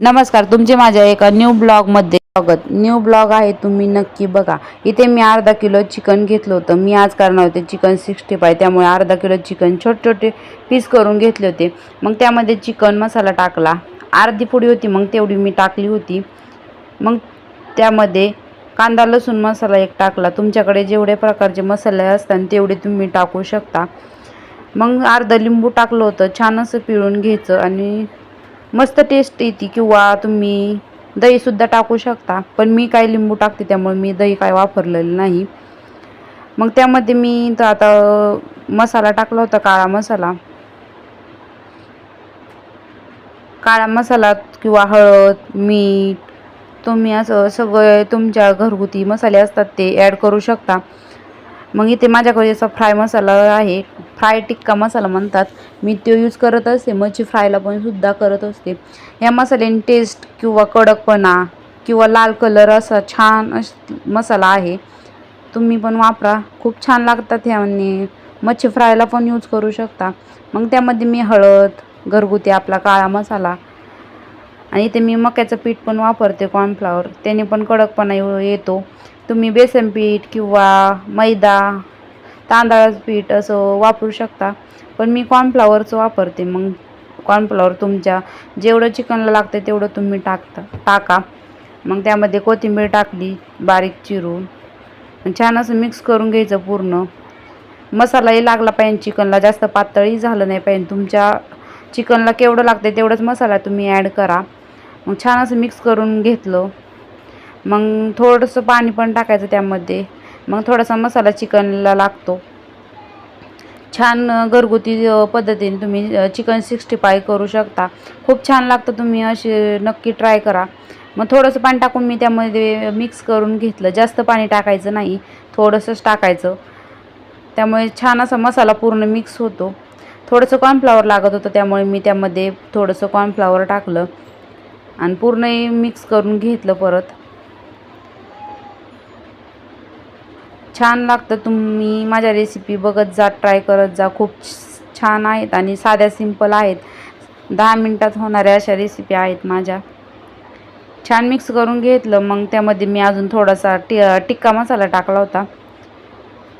नमस्कार तुमचे माझ्या एका न्यू ब्लॉगमध्ये स्वागत. न्यू ब्लॉग आहे तुम्ही नक्की बघा. इथे मी अर्धा किलो चिकन घेतलं होतं. मी आज करणार होते चिकन सिक्स्टी फाय त्यामुळे अर्धा किलो चिकन छोटे छोटे पीस करून घेतले होते. मग त्यामध्ये चिकन मसाला टाकला. अर्धी पुडी होती मग तेवढी मी टाकली होती. मग त्यामध्ये कांदा लसूण मसाला एक टाकला. तुमच्याकडे जेवढे प्रकारचे मसाले असतात तेवढे तुम्ही टाकू शकता. मग अर्धं लिंबू टाकलं होतं. छान असं पिळून घ्यायचं आणि मस्त टेस्ट येते किंवा तुम्ही दहीसुद्धा टाकू शकता. पण मी काय लिंबू टाकते त्यामुळे मी दही काय वापरलेलं नाही. मग त्यामध्ये मी तर आता मसाला टाकला होता काळा मसाला. काळा मसाला किंवा हळद मीठ तुम्ही असं सगळे तुमच्या घरगुती मसाले असतात ते ॲड करू शकता. मग इथे माझ्याकडे असा फ्राय मसाला आहे. फ्राय टिक्का मसाला म्हणतात. मी तो यूज करत असते. मच्छी फ्रायला पण सुद्धा करत असते. या मसाल्याने टेस्ट किंवा कडकपणा किंवा लाल कलर असा छान अस मसाला आहे. तुम्ही पण वापरा. खूप छान लागतात ह्याने मच्छी फ्रायला पण यूज करू शकता. मग त्यामध्ये मी हळद घरगुती आपला काळा मसाला आणि इथे मी मक्याचं पीठ पण वापरते कॉर्नफ्लावर त्याने पण कडकपणा येऊ- येतो. तुम्ही बेसन पीठ किंवा मैदा तांदळाचं पीठ असं वापरू शकता. पण मी कॉर्नफ्लावरचं वापरते. मग कॉर्नफ्लावर तुमच्या जेवढं चिकनला लागतं तेवढं तुम्ही टाकता टाका. मग त्यामध्ये कोथिंबीर टाकली बारीक चिरून. छान असं मिक्स करून घ्यायचं पूर्ण. मसालाही लागला पाहिजे चिकनला. जास्त पातळही झालं नाही पाहिजे. तुमच्या चिकनला केवढं लागतं तेवढंच मसाला तुम्ही ॲड करा. मग छान असं मिक्स करून घेतलं. मग थोडंसं पाणी पण टाकायचं त्यामध्ये. मग थोडासा मसाला चिकनला लागतो. छान घरगुती पद्धतीने तुम्ही चिकन सिक्स्टी फाय करू शकता. खूप छान लागतं तुम्ही असे नक्की ट्राय करा. मग थोडंसं पाणी टाकून मी त्यामध्ये मिक्स करून घेतलं. जास्त पाणी टाकायचं नाही थोडंसंच टाकायचं. त्यामुळे छान असा मसाला पूर्ण मिक्स होतो. थोडंसं कॉर्नफ्लावर लागत होतं त्यामुळे मी त्यामध्ये थोडंसं कॉर्नफ्लावर टाकलं. आणि पूर्ण मिक्स करून घेतलं परत. छान लागतं. तुम्ही माझ्या रेसिपी बघत जा ट्राय करत जा. खूप छान आहेत आणि साध्या सिंपल आहेत. दहा मिनटात होणाऱ्या अशा रेसिपी आहेत माझ्या. छान मिक्स करून घेतलं. मग त्यामध्ये मी अजून थोडासा टि टिक्का मसाला टाकला होता.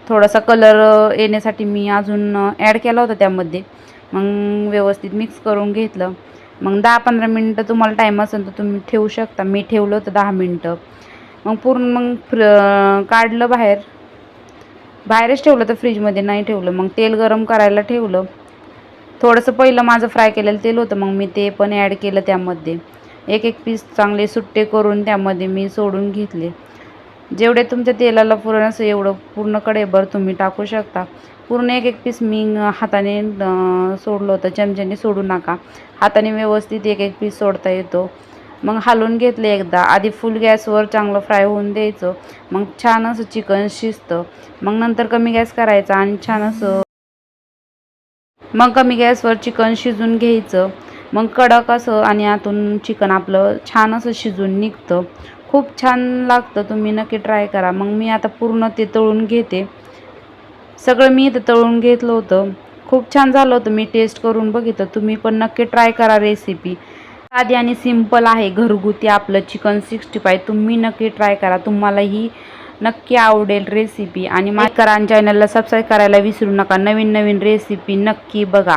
थोडासा कलर येण्यासाठी मी अजून ॲड केला होता त्यामध्ये. मग व्यवस्थित मिक्स करून घेतलं. मग दहा पंधरा मिनटं तुम्हाला टाईम असेल तर तुम्ही ठेवू शकता. मी ठेवलं होतं दहा मिनटं. मग पूर्ण मग फ्र काढलं बाहेर. बाहेरच ठेवलं तर फ्रीजमध्ये नाही ठेवलं. मग तेल गरम करायला ठेवलं. थोडंसं पहिलं माझं फ्राय केलेलं तेल होतं मग मी ते पण ॲड केलं त्यामध्ये. एक एक पीस चांगले सुट्टे करून त्यामध्ये मी सोडून घेतले. जेवढे तुमच्या तेलाला पुरण असं एवढं पूर्ण कडेभर तुम्ही टाकू शकता. पूर्ण एक एक पीस मी हाताने सोडलं होतं. चमच्याने सोडू नका. हाताने व्यवस्थित एक एक पीस सोडता येतो. मग हलवून घेतले एकदा. आधी फुल गॅसवर चांगलं फ्राय होऊन द्यायचं. मग छान असं चिकन शिजतं. मग नंतर कमी गॅस करायचा आणि छान असं मग कमी गॅसवर चिकन शिजून घ्यायचं. मग कडक असं आणि आतून चिकन आपलं छान असं शिजून निघतं. खूप छान लागतं. तुम्ही नक्की ट्राय करा. मग मी आता पूर्ण ते तळून घेते. सगळं मी इथं तळून घेतलं होतं. खूप छान झालं होतं. मी टेस्ट करून बघितलं. तुम्ही पण नक्की ट्राय करा रेसिपी. साधी आणि सिंपल आहे घरगुती आपलं चिकन सिक्स्टी फाय तुम्ही नक्की ट्राय करा. तुम्हाला ही नक्की आवडेल रेसिपी आणि करा चॅनलला सबस्क्राईब करायला विसरू नका. नवीन नवीन रेसिपी नक्की बघा.